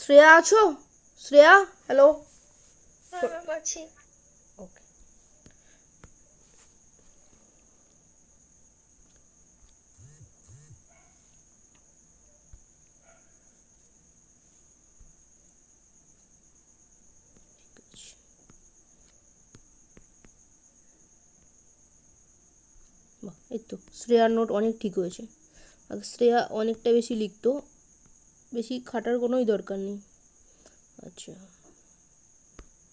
শ্রেয়া আছো? শ্রেয়া হ্যালো হ্যাঁ আছি। ওকে বাহ এই তো শ্রেয়ার নোট অনেক ঠিক হয়েছে। শ্রেয়া অনেকটা বেশি লিখতো। বেশি খাটার কোনোই দরকার নেই। আচ্ছা।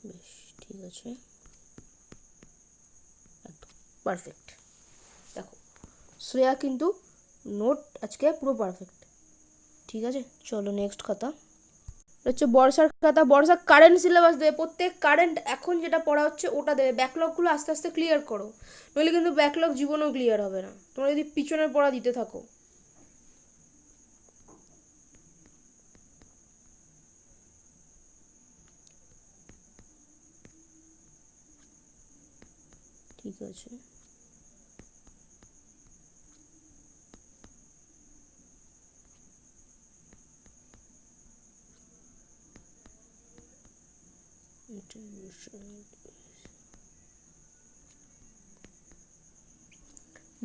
বেশ, ঠিক আছে। পারফেক্ট দেখো, শ্রেয়া কিন্তু নোট আজকে পুরো পারফেক্ট ঠিক আছে? চলো নেক্সট খাতা। হচ্ছে বর্ষার খাতা। বর্ষা কারেন্ট সিলেবাস দেবে। প্রত্যেক কারেন্ট এখন যেটা পড়া হচ্ছে ওটা দেবে। ব্যাকলগগুলো আস্তে আস্তে ক্লিয়ার করো। নইলে কিন্তু ব্যাকলগ জীবনেও ক্লিয়ার হবে না। তোমরা যদি পিছনের পড়া দিতে থাকো। আছে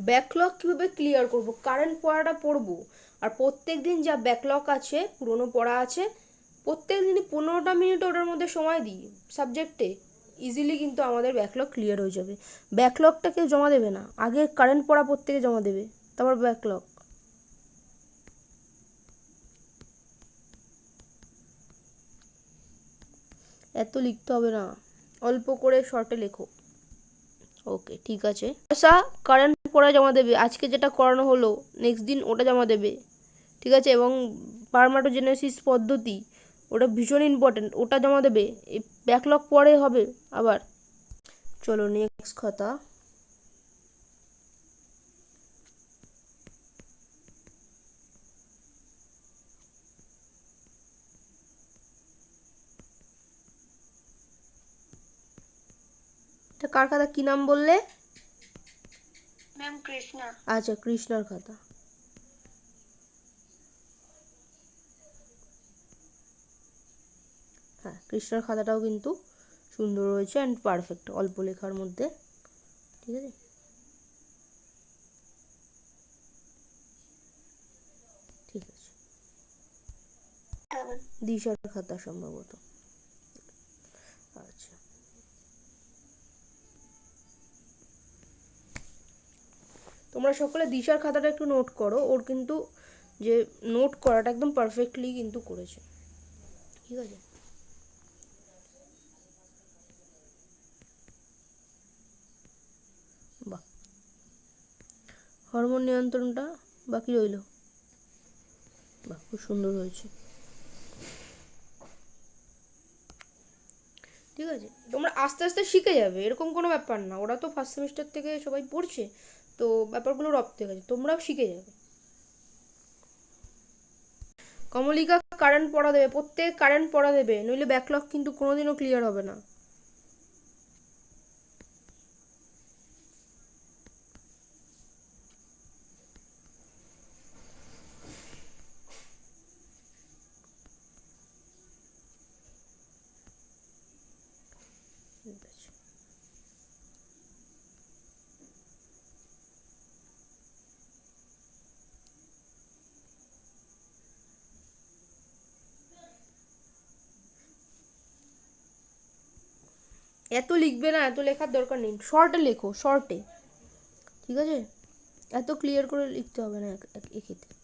ব্যাকলগ কীভাবে ক্লিয়ার করব? কারেন্ট পড়াটা পড়ব। আর প্রত্যেক দিন যা ব্যাকলগ আছে, পুরনো পড়া আছে প্রত্যেক দিনই পনেরোটা মিনিট ওটার মধ্যে সময় দিই সাবজেক্টে ইজিলি কিন্তু আমাদের ব্যাকলগ ক্লিয়ার হয়ে যাবে। ব্যাকলগটা কেউ জমা দেবে না, আগে কারেন্ট পড়া প্রত্যেকে জমা দেবে, তারপর ব্যাকলগ এত লিখতে হবে না, অল্প করে শর্টে লেখো। ওকে ঠিক আছে। আশা কারেন্ট পড়া জমা দেবে, আজকে যেটা করানো হলো নেক্সট দিন ওটা জমা দেবে। ঠিক আছে, এবং পারমাটোজেনেসিস পদ্ধতি ওটা ভীষণ ইম্পর্টেন্ট ওটা জমা দেবে এই ব্যাকলগ পরে হবে আবার। চলো নেক্সট খাতা। এটা কার খাতা? কি নাম বললে? ম্যাম কৃষ্ণা আচ্ছা কৃষ্ণার খাতা। হ্যাঁ কৃষ্ণার খাতাটাও কিন্তু সুন্দর রয়েছে অ্যান্ড পারফেক্ট অল্প লেখার মধ্যে, ঠিক আছে? ঠিক আছে। দিশার খাতা সম্ভবত। আচ্ছা। তোমরা সকলে দিশার খাতাটা একটু নোট করো, ওর কিন্তু যে নোট করাটা একদম পারফেক্টলি কিন্তু করেছে। ঠিক আছে বাহ হরমোন নিয়ন্ত্রণটা বাকি রইল। বাহ, খুব সুন্দর হয়েছে। ঠিক আছে, তোমরা আস্তে আস্তে শিখে যাবে, এরকম কোনো ব্যাপার না। ওরা তো ফার্স্ট সেমিস্টার থেকে সবাই পড়ছে, তো ব্যাপারগুলো রপ্ত গেছে তোমরাও শিখে যাবে। কমলিকা কারেন্ট পড়া দেবে, প্রত্যেক কারেন্ট পড়া দেবে, নইলে ব্যাকলগ কিন্তু কোনোদিনও ক্লিয়ার হবে না ঠিক আছে এত লিখবে না, এত লেখার দরকার নেই। শর্টে লেখো শর্টে ঠিক আছে? এত ক্লিয়ার করে লিখতে হবে না এক- এক- এক্ষেত্রে।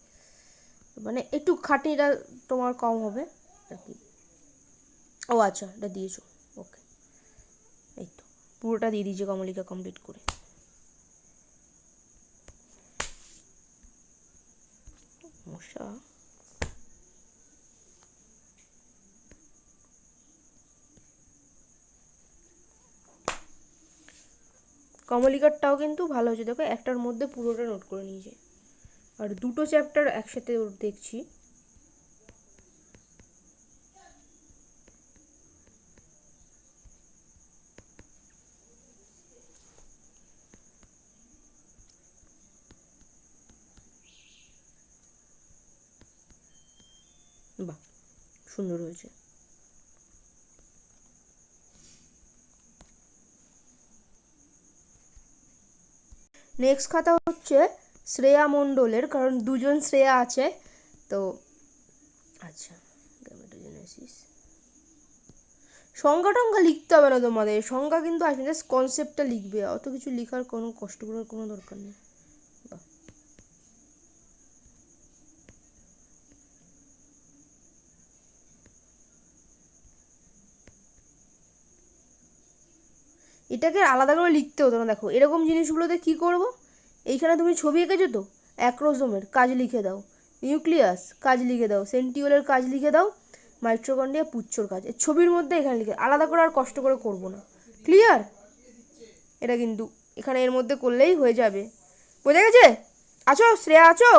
মানে একটু খাটনিটা তোমার কম হবে আর কি। ও আচ্ছা এটা দিয়েছ। ওকে এই তো, পুরোটা দিয়ে দিয়েছে কমলিকা কমপ্লিট করে। কমলিকারটাও কিন্তু ভালো হয়েছে। দেখো, একটার মধ্যে পুরোটা নোট করে নিয়েছে। আর দুটো চ্যাপ্টার একসাথে দেখছি। বাহ, সুন্দর হয়েছে। নেক্সট খাতা হচ্ছে শ্রেয়া মণ্ডলের, কারণ দুজন শ্রেয়া আছে। তো আচ্ছা সংজ্ঞা টঙ্গা লিখতে হবে না তোমাদের। সংজ্ঞা কিন্তু আসবে জাস্ট কনসেপ্টটা লিখবে। অত কিছু লেখার কোনো কষ্ট করার কোনো দরকার নেই। এটাকে আলাদা করে লিখতে হতো না, দেখো। এরকম জিনিসগুলোতে কি করব? এইখানে তুমি ছবি এঁকেছো তো? অ্যাক্রোজোমের কাজ লিখে দাও। নিউক্লিয়াস কাজ লিখে দাও। সেন্টিওলের কাজ লিখে দাও। মাইট্রোকন্ডিয়া পুচ্ছর কাজ। ছবির মধ্যে এখানে লিখে আলাদা করে আর কষ্ট করে করব না। ক্লিয়ার এটা কিন্তু এখানে এর মধ্যে করলেই হয়ে যাবে। বোঝা গেছে? আছো? শ্রেয়া, আছো?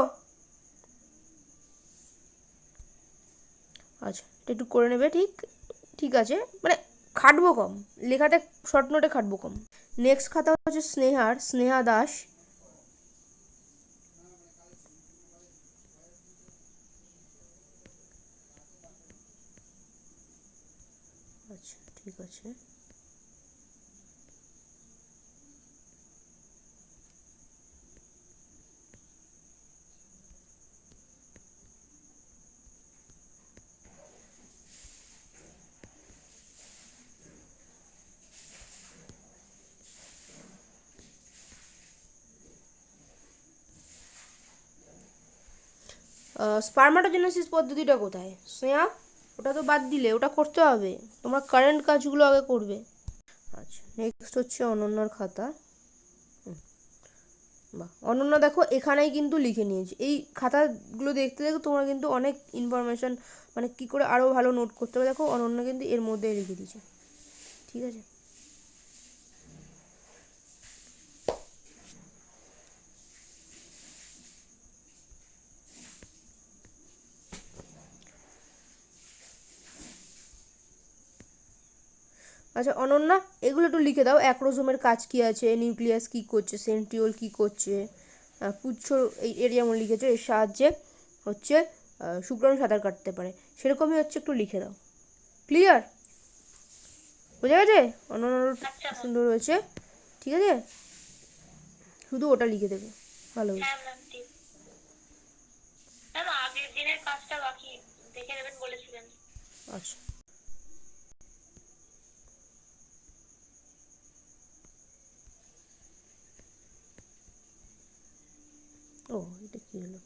আচ্ছা একটু করে নেবে, ঠিক ঠিক আছে। মানে খাটবো কম। লেখাতে শর্ট নোটে খাটবো কম। নেক্সট খাতা হচ্ছে স্নেহার, স্নেহা দাস। আচ্ছা ঠিক আছে। স্পার্মাটোজেনেসিস পদ্ধতিটা কোথায়? স্নেহা ওটা তো বাদ দিলে, ওটা করতে হবে। তোমরা কারেন্ট কাজগুলো আগে করবে। আচ্ছা নেক্সট হচ্ছে অনন্যার খাতা। বাহ, অনন্যা দেখো, এখানেই কিন্তু লিখে নিয়েছি। এই খাতাগুলো দেখতে দেখো তোমরা কিন্তু অনেক ইনফরমেশন মানে কি করে আরও ভালো নোট করতে হবে। দেখো, অনন্য কিন্তু এর মধ্যে লিখে দিয়েছে। ঠিক আছে? আচ্ছা অনন্যা এগুলো একটু লিখে দাও। অ্যাক্রোজোমের কাজ কি আছে? নিউক্লিয়াস কি করছে? সেন্ট্রিওল কি করছে? পুচ্ছ এই এর যেমন লিখেছো এর সাহায্যে হচ্ছে শুক্রাণু সাঁতার কাটতে পারে। সেরকমই হচ্ছে একটু লিখে দাও। ক্লিয়ার বোঝা গেছে? অনন্যার সুন্দর হয়েছে। ঠিক আছে? শুধু ওটা লিখে দেবে। ভালো হয়েছে হ্যাঁ ম্যাম ঠিক ম্যাম আগের দিনের কাজটা বাকি দেখে নেবেন বলেছিলেন আচ্ছা ও এটা কি হলো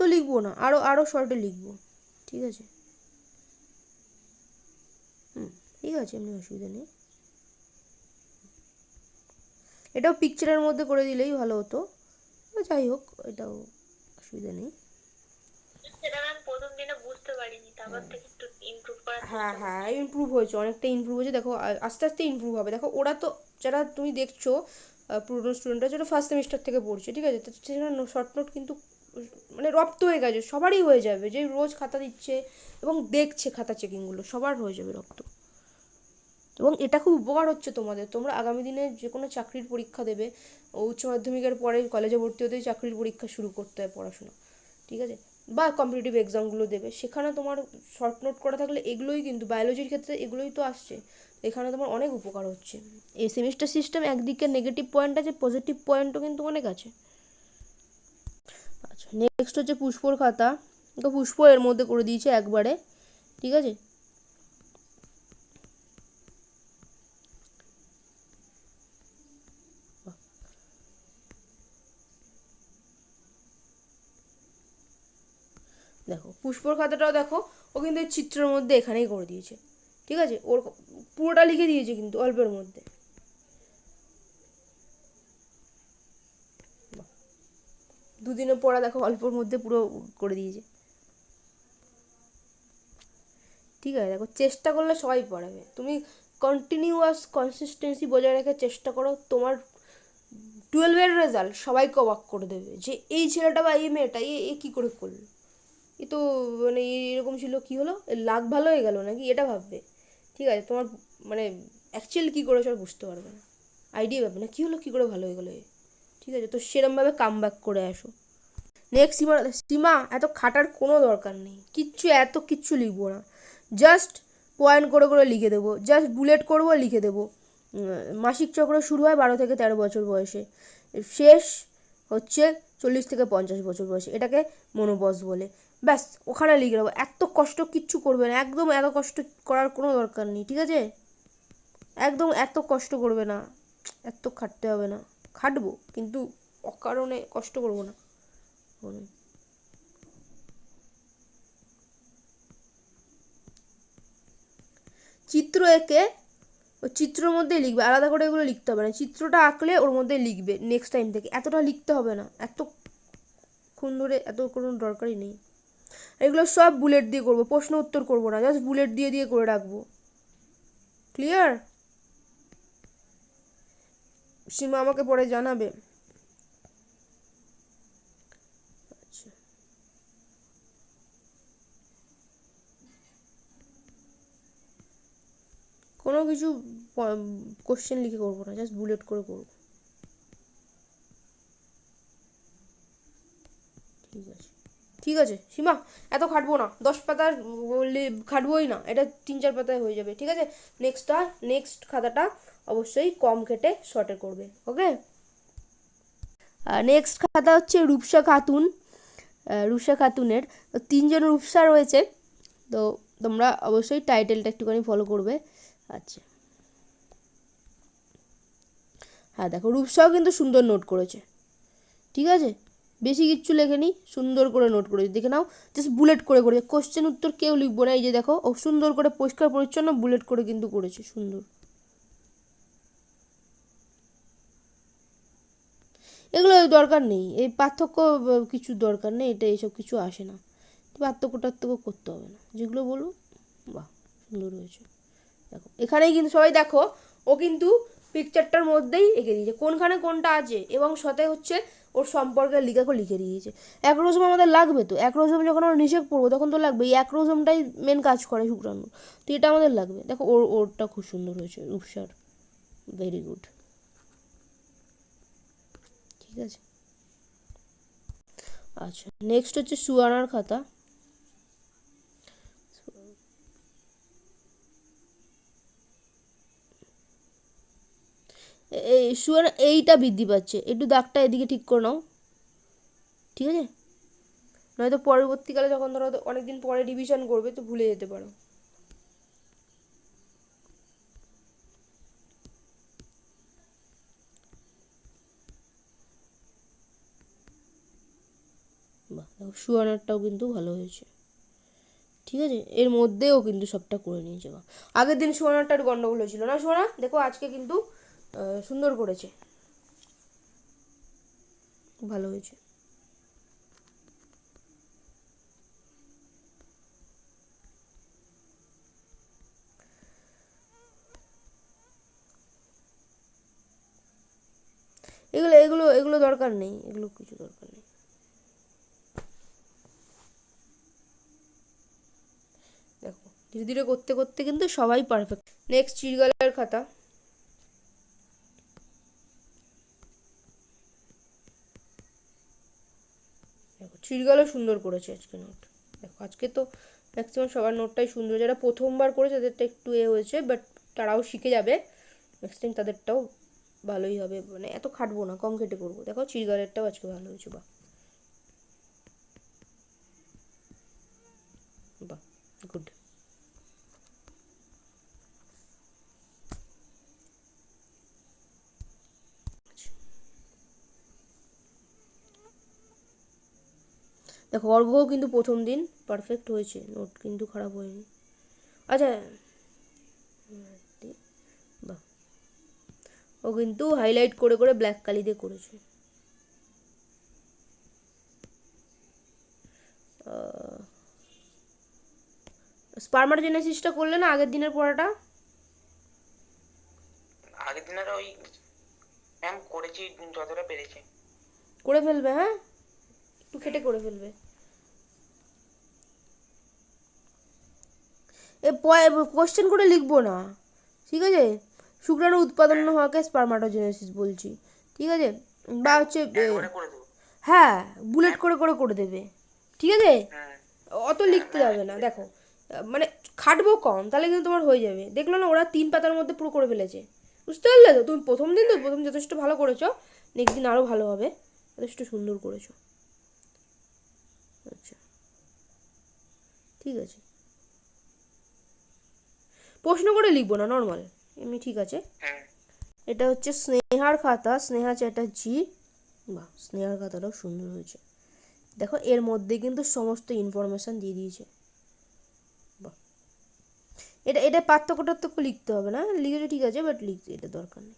এত লিখব না আরও আরও শর্টে লিখব ঠিক আছে? হুম ঠিক আছে এমনি অসুবিধা নেই। এটাও পিকচারের মধ্যে করে দিলেই ভালো হতো যাই হোক এটাও অসুবিধা নেই। হ্যাঁ হ্যাঁ ইমপ্রুভ হয়েছে অনেকটা ইমপ্রুভ হয়েছে দেখো আস্তে আস্তে ইমপ্রুভ হবে। দেখো ওরা তো যারা তুমি দেখছ পুরনো স্টুডেন্টরা যারা ফার্স্ট সেমিস্টার থেকে পড়ছে ঠিক আছে? তো সেখানে শর্ট নোট কিন্তু মানে রপ্ত হয়ে গেছে, সবারই হয়ে যাবে। যে রোজ খাতা দিচ্ছে এবং দেখছে খাতা চেকিংগুলো সবার হয়ে যাবে রপ্ত। এবং এটা খুব উপকার হচ্ছে তোমাদের। তোমরা আগামী দিনে যে কোনো চাকরির পরীক্ষা দেবে উচ্চ মাধ্যমিকের পরে কলেজে ভর্তি হতেই চাকরির পরীক্ষা শুরু করতে হয় পড়াশোনা। ঠিক আছে? বা কম্পিটিটিভ এক্সামগুলো দেবে। সেখানে তোমার শর্ট নোট করা থাকলে এগুলোই কিন্তু বায়োলজির ক্ষেত্রে এগুলোই তো আসছে। এখানে তোমার অনেক উপকার হচ্ছে। এই সেমিস্টার সিস্টেম একদিকে নেগেটিভ পয়েন্ট আছে পজিটিভ পয়েন্টও কিন্তু অনেক আছে। নেক্সট হচ্ছে পুষ্পর খাতা। পুষ্প এর মধ্যে করে দিয়েছে একবারে। ঠিক আছে? দেখো, পুষ্পর খাতাটাও দেখো, ও কিন্তু চিত্রের মধ্যে এখানেই করে দিয়েছে। ঠিক আছে? ওর পুরোটা লিখে দিয়েছে কিন্তু অল্পের মধ্যে। দুদিনের পড়া দেখো, অল্পর মধ্যে পুরো করে দিয়েছে। ঠিক আছে, দেখো, চেষ্টা করলে সবাই পড়াবে। তুমি কন্টিনিউয়াস কনসিস্টেন্সি বজায় রাখার চেষ্টা করো, তোমার টুয়েলভের রেজাল্ট সবাইকে অবাক করে দেবে যে, এই ছেলেটা বা এই মেয়েটা, এ এ কী করে করল? এ তো মানে এরকম ছিল, কি হলো? লাক ভালো হয়ে গেল নাকি? এটা ভাববে। ঠিক আছে, তোমার মানে অ্যাকচুয়ালি কী করেছ আর বুঝতে পারবে না। আইডিয়া পাবে না, কী হলো, কী করে ভালো হয়ে গেলো ঠিক আছে? তো সেরমভাবে কাম ব্যাক করে আসো। নেক্সট সীমা সীমা, এত খাটার কোনো দরকার নেই। কিচ্ছু, এত কিচ্ছু লিখব না। জাস্ট পয়েন্ট করে করে লিখে দেবো। জাস্ট বুলেট করব, লিখে দেবো। মাসিক চক্র শুরু হয় বারো থেকে তেরো বছর বয়সে। শেষ হচ্ছে চল্লিশ থেকে পঞ্চাশ বছর বয়সে। এটাকে মনোবস বলে। ব্যাস, ওখানে লিখে দেবো। এত কষ্ট কিচ্ছু করবে না। একদম এত কষ্ট করার কোনো দরকার নেই, ঠিক আছে? একদম এত কষ্ট করবে না। এত খাটতে হবে না। খাটবো, কিন্তু অকারণে কষ্ট করব না। চিত্র এঁকে, ও চিত্রের মধ্যে লিখবে, আলাদা করে এগুলো লিখতে হবে না। চিত্রটা আঁকলে ওর মধ্যে লিখবে নেক্সট টাইম থেকে। এতটা লিখতে হবে না। এত ক্ষণ ধরে এত কোনো দরকারই নেই। এগুলো সব বুলেট দিয়ে করব, প্রশ্ন উত্তর করব না জাস্ট বুলেট দিয়ে দিয়ে করে রাখব। ক্লিয়ার সীমা আমাকে পরে জানাবে। কোনো কিছু কোশ্চেন লিখে করব না জাস্ট বুলেট করে করব ঠিক আছে ঠিক আছে, সীমা, এত খাটবো না, দশ পাতার বললে খাটবোই না, এটা তিন চার পাতায় হয়ে যাবে, ঠিক আছে? নেক্সটটা নেক্সট খাতাটা অবশ্যই কম খেটে শর্টে করবে ওকে নেক্সট খাতা হচ্ছে রূপসা খাতুন রূপসা খাতুনের তিনজন রূপসা রয়েছে, তো তোমরা অবশ্যই টাইটেলটা একটুখানি ফলো করবে আচ্ছা। হ্যাঁ দেখো, রূপসাও কিন্তু সুন্দর নোট করেছে, ঠিক আছে? বেশি কিচ্ছু লেখেনি সুন্দর করে নোট করেছে দেখে নাও জাস্ট বুলেট করে করেছে কোশ্চেন উত্তর কেউ লিখব না, এই যে দেখো, ও সুন্দর করে পরিষ্কার পরিচ্ছন্ন বুলেট করে কিন্তু করেছে, সুন্দর। এগুলো দরকার নেই, এই পার্থক্য কিছু দরকার নেই, এটা এইসব কিছু আসে না। পার্থক্য টার্থক্য করতে হবে না। যেগুলো বলব, বাহ, সুন্দর হয়েছে। দেখো, এখানেই কিন্তু সবাই দেখো, ও কিন্তু পিকচারটার মধ্যেই এঁকে দিয়েছে। কোনখানে কোনটা আছে? এবং সাথে হচ্ছে ওর সম্পর্কে লিখাকে লিখে দিয়েছে। অ্যাক্রোজম আমাদের লাগবে তো? অ্যাক্রোজম যখন আমরা নিষেক পড়ব তখন তো লাগবে এই অ্যাক্রোজমটাই মেন কাজ করে শুক্রাণু। তো এটা আমাদের লাগবে। দেখো, ওর, ওরটা খুব সুন্দর হয়েছে, রূপসার। ভেরি গুড ঠিক আছে? আচ্ছা নেক্সট হচ্ছে সুয়ানার খাতা। সুয়ানা এইটা বৃদ্ধি পাচ্ছে। একটু দাগটা এদিকে ঠিক করে নাও। ঠিক আছে? নয়তো পরবর্তীকালে যখন ধরো অনেকদিন পরে রিভিশন করবে, তো ভুলে যেতে পারো। বাহ, দেখো কিন্তু ভালো হয়েছে। ঠিক আছে? এর মধ্যেও কিন্তু সবটা করে নিয়েছে বা আগের দিন সুয়ানারটা গন্ডগোল হয়েছিল না, সোনা? দেখো আজকে কিন্তু সুন্দর করেছে। ভালো হয়েছে। এগুলো এগুলো এগুলো দরকার নেই, এগুলো কিছু দরকার নেই। দেখো, ধীরে ধীরে করতে করতে কিন্তু সবাই পারফেক্ট নেক্সট চিরগালের খাতা। দেখো চিরগালও সুন্দর করেছে আজকে নোট দেখো, আজকে তো ম্যাক্সিমাম সবার নোটটাই সুন্দর। যারা প্রথমবার করেছে, তাদেরটা একটু এ হয়েছে বাট তারাও শিখে যাবে। নেক্সট টাইম তাদেরটাও ভালোই হবে। মানে এত খাটবো না কম কেটে করব। দেখো চিরগালেরটাও আজকে ভালো হয়েছে, বাহ বাহ গুড দেখো অর্ঘও কিন্তু প্রথম দিন পারফেক্ট হয়েছে নোট কিন্তু খারাপ হয়নি। আচ্ছা বাহ। ও কিন্তু হাইলাইট করে করে ব্ল্যাক কালি দিয়ে করেছে। স্পার্মার জেনেসিসটা করলে না আগের দিনের পড়াটা? আগের দিনের ওই ম্যাম করেছি যতটা পেরেছি। করে ফেলবে হ্যাঁ? একটু খেটে করে ফেলবে। কোশ্চেন করে লিখব না। ঠিক আছে? শুক্রাণু উৎপাদন হওয়াকে স্পার্মাটোজেনেসিস বলছি। ঠিক আছে? বা হচ্ছে হ্যাঁ বুলেট করে করে করে দেবে। ঠিক আছে? হ্যাঁ। অত লিখতে যাবে না। দেখো মানে খাটবো কম তাহলে কিন্তু তোমার হয়ে যাবে। দেখল না ওরা তিন পাতার মধ্যে পুরো করে ফেলেছে। বুঝতে পারলে তো? তুমি প্রথম দিন তো প্রথম যথেষ্ট ভালো করেছ। নেক্সট দিন আরও ভালো হবে। যথেষ্ট সুন্দর করেছ। আচ্ছা। ঠিক আছে। প্রশ্ন করে লিখব না নর্মাল এমনি ঠিক আছে। হ্যাঁ। এটা হচ্ছে স্নেহার খাতা স্নেহা চ্যাটার্জি। বা স্নেহার খাতাটাও সুন্দর হয়েছে। দেখো এর মধ্যে কিন্তু সমস্ত ইনফরমেশান দিয়ে দিয়েছে। বাহ। এটা এটা পার্থক্য টার্থক্য লিখতে হবে না? লিখেছে ঠিক আছে বাট লিখতে এটা দরকার নেই।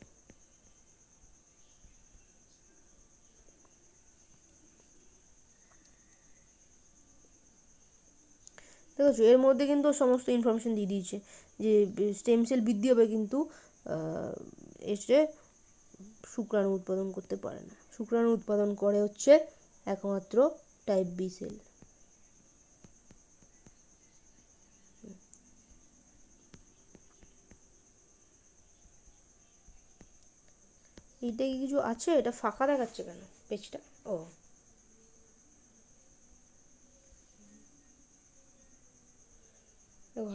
দেখেছ? এর মধ্যে কিন্তু সমস্ত ইনফরমেশন দিয়ে দিয়েছে যে স্টেম সেল বৃদ্ধি হবে কিন্তু এসে শুক্রাণু উৎপাদন করতে পারে না। শুক্রাণু উৎপাদন করে হচ্ছে একমাত্র টাইপ বি সেল এইটা কি কিছু আছে? এটা ফাঁকা দেখাচ্ছে কেন? পেজটা? ও।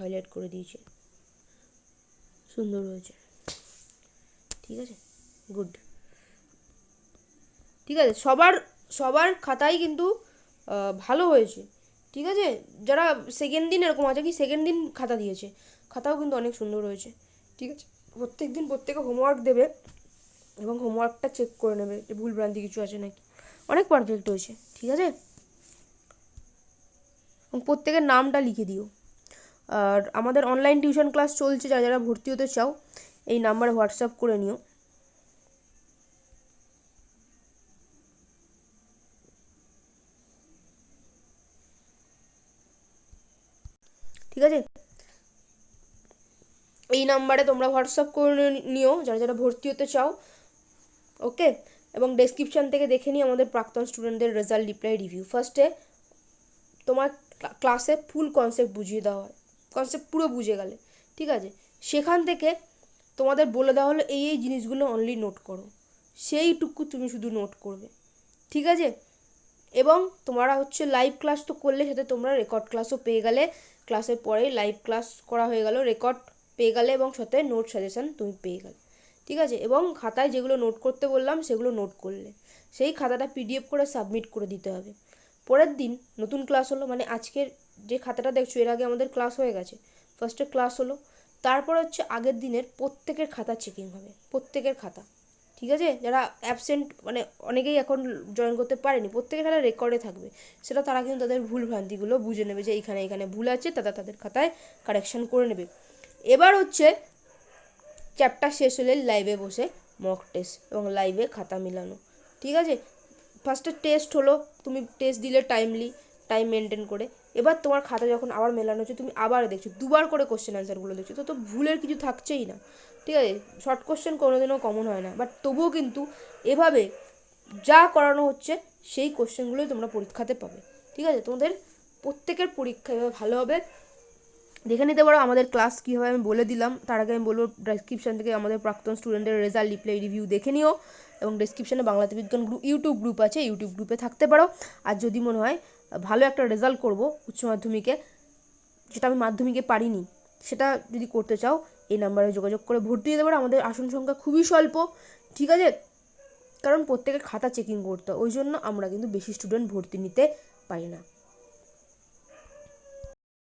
হাইলাইট করে দিয়েছে। সুন্দর হয়েছে। ঠিক আছে? গুড ঠিক আছে? সবার সবার খাতাই কিন্তু ভালো হয়েছে। ঠিক আছে? যারা সেকেন্ড দিন এরকম আছে কি সেকেন্ড দিন খাতা দিয়েছে। খাতাও কিন্তু অনেক সুন্দর হয়েছে। ঠিক আছে? প্রত্যেক দিন প্রত্যেকে হোমওয়ার্ক দেবে এবং হোমওয়ার্কটা চেক করে নেবে যে ভুল ভ্রান্তি কিছু আছে নাকি। অনেক পারফেক্ট হয়েছে। ঠিক আছে? এবং প্রত্যেকের নামটা লিখে দিও। আর আমাদের অনলাইন টিউশন ক্লাস চলছে, যারা যারা ভর্তি হতে চাও, এই নাম্বারে হোয়াটসঅ্যাপ করে নিও। ঠিক আছে? এই নাম্বারে তোমরা হোয়াটসঅ্যাপ করে নিও, যারা যারা ভর্তি হতে চাও। ওকে? এবং ডেসক্রিপশন থেকে দেখে নিই আমাদের প্রাক্তন স্টুডেন্টদের রেজাল্ট রিপ্লাই রিভিউ ফার্স্টে তোমার ক্লাসে ফুল কনসেপ্ট বুঝিয়ে দেওয়া হয়। কনসেপ্ট পুরো বুঝে গেলে, ঠিক আছে? সেখান থেকে তোমাদের বলে দেওয়া হলো এই এই জিনিসগুলো অনলি নোট করো। সেইটুকু তুমি শুধু নোট করবে, ঠিক আছে? এবং তোমরা হচ্ছে লাইভ ক্লাস তো করলে, সাথে তোমরা রেকর্ড ক্লাসও পেয়ে গেলে। ক্লাসের পরেই লাইভ ক্লাস করা হয়ে গেল রেকর্ড পেয়ে গেলে এবং সাথে নোট সাজেশন তুমি পেয়ে গেলে, ঠিক আছে? এবং খাতায় যেগুলো নোট করতে বললাম, সেগুলো নোট করলে। সেই খাতাটা পিডিএফ করে সাবমিট করে দিতে হবে। পরের দিন নতুন ক্লাস হলো মানে আজকের যে খাতাটা দেখছ, এর আগে আমাদের ক্লাস হয়ে গেছে। ফার্স্টে ক্লাস হলো, তারপর হচ্ছে আগের দিনের প্রত্যেকের খাতা চেকিং হবে, প্রত্যেকের খাতা। ঠিক আছে? যারা অ্যাবসেন্ট মানে অনেকেই এখন জয়েন করতে পারেনি, প্রত্যেকের খাতা রেকর্ডে থাকবে। সেটা তারা কিন্তু তাদের ভুল ভ্রান্তিগুলো বুঝে নেবে যে এইখানে এখানে ভুল আছে, তারা তাদের খাতায় কারেকশন করে নেবে। এবার হচ্ছে চ্যাপ্টার শেষ হলে লাইভে বসে মক টেস্ট এবং লাইভে খাতা মিলানো। ঠিক আছে? ফার্স্টে টেস্ট হলো, তুমি টেস্ট দিলে টাইমলি টাইম মেনটেন করে। এবার তোমার খাতা যখন আবার মেলানো হচ্ছে, তুমি আবার দেখছ, দুবার করে কোশ্চেন অ্যান্সারগুলো দেখছ, তো তো ভুলের কিছু থাকছেই না। ঠিক আছে? শর্ট কোশ্চেন কোনোদিনও কমন হয় না। বাট তবুও কিন্তু এভাবে যা করানো হচ্ছে, সেই কোশ্চেনগুলোই তোমরা পরীক্ষাতে পাবে। ঠিক আছে? তোমাদের প্রত্যেকের পরীক্ষা এভাবে ভালো হবে। দেখে নিতে পারো আমাদের ক্লাস কীভাবে আমি বলে দিলাম। তার আগে আমি বলব ডেসক্রিপশন থেকে আমাদের প্রাক্তন স্টুডেন্টের রেজাল্ট রিপ্লাই রিভিউ দেখে নিও। এবং ডেসক্রিপশনে বাংলাতে বিজ্ঞান গ্রুপ ইউটিউব গ্রুপ আছে ইউটিউব গ্রুপে থাকতে পারো। আর যদি মনে হয় ভালো একটা রেজাল্ট করব উচ্চ মাধ্যমিকে, যেটা আমি মাধ্যমিকে পারিনি, সেটা যদি করতে চাও, এই নাম্বারে যোগাযোগ করে ভর্তি দিতে পারো। আমাদের আসন সংখ্যা খুবই স্বল্প, ঠিক আছে? কারণ প্রত্যেকের খাতা চেকিং করতে ওই জন্য আমরা কিন্তু বেশি স্টুডেন্ট ভর্তি নিতে পারি না।